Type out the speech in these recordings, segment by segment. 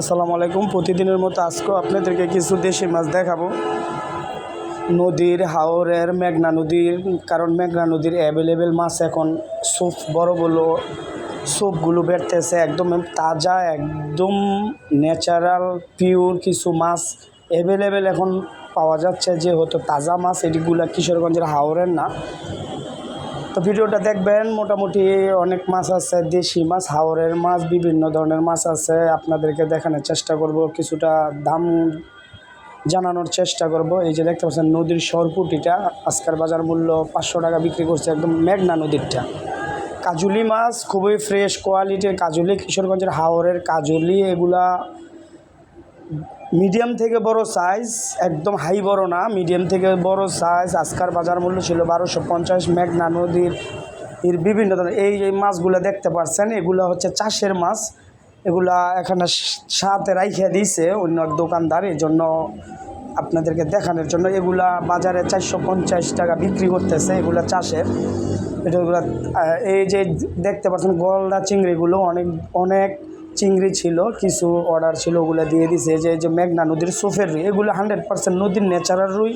আসসালামু আলাইকুম। প্রতিদিনের মতো আজকেও আপনাদেরকে কিছু দেশি মাছ দেখাবো। নদীর হাওরের মেঘনা নদীর, কারণ মেঘনা নদীর অ্যাভেলেবেল মাছ এখন সুপ, বড় বড় সুপগুলো বেরতেছে, একদম তাজা, একদম ন্যাচারাল পিওর কিছু মাছ অ্যাভেলেবেল এখন পাওয়া যাচ্ছে। যেহেতু তাজা মাছ এটিগুলো কিশোরগঞ্জের হাওরের না। তো ভিডিওটা দেখবেন, মোটামুটি অনেক মাছ আছে, দেশি মাছ, হাওরের মাছ, বিভিন্ন ধরনের মাছ আছে। আপনাদেরকে দেখানোর চেষ্টা করব, কিছুটা দাম জানানোর চেষ্টা করব। এই যে দেখতে পাচ্ছেন, নদীর সরপুটিটা, আজকের বাজার মূল্য পাঁচশো টাকা বিক্রি করছে একদম মেঘনা নদীরটা। কাজুলি মাছ, খুবই ফ্রেশ কোয়ালিটির কাজুলি, কিশোরগঞ্জের হাওরের কাজুলি, এগুলা মিডিয়াম থেকে বড় সাইজ একদম হাই বড় না, মিডিয়াম থেকে বড় সাইজ আজকার বাজার মূল্য ছিল বারোশো পঞ্চাশ মেঘনা নদীর, এর বিভিন্ন ধরনের, এই এই মাছগুলো দেখতে পাচ্ছেন এগুলো হচ্ছে চাষের মাছ, এগুলা এখানে সাথে রাইখে দিয়েছে অন্য এক দোকানদার এই জন্য আপনাদেরকে দেখানোর জন্য, এগুলা বাজারে চারশো পঞ্চাশ টাকা বিক্রি করতেছে এগুলা চাষের এটাগুলো এই যে দেখতে পাচ্ছেন গলদা চিংড়িগুলো, অনেক অনেক চিংড়ি ছিল, কিছু অর্ডার ছিল, ওগুলো দিয়ে দিছে। যে যে মেঘনা নদীর সোফের রুই, এগুলো হান্ড্রেড পার্সেন্ট নদীর ন্যাচারাল রুই।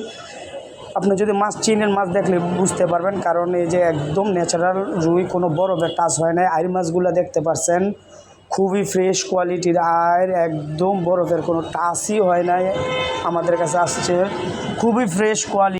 আপনি যদি মাছ চিনেন, মাছ দেখলে বুঝতে পারবেন, কারণ এই যে একদম ন্যাচারাল রুই, কোনো বরফের টাচ হয় না আইর মাছগুলো দেখতে পারছেন, খুবই ফ্রেশ কোয়ালিটির আয়ের একদম বরফের কোনো টাচই হয় নাই। আমাদের কাছে আসছে, খুবই ফ্রেশ কোয়ালিটি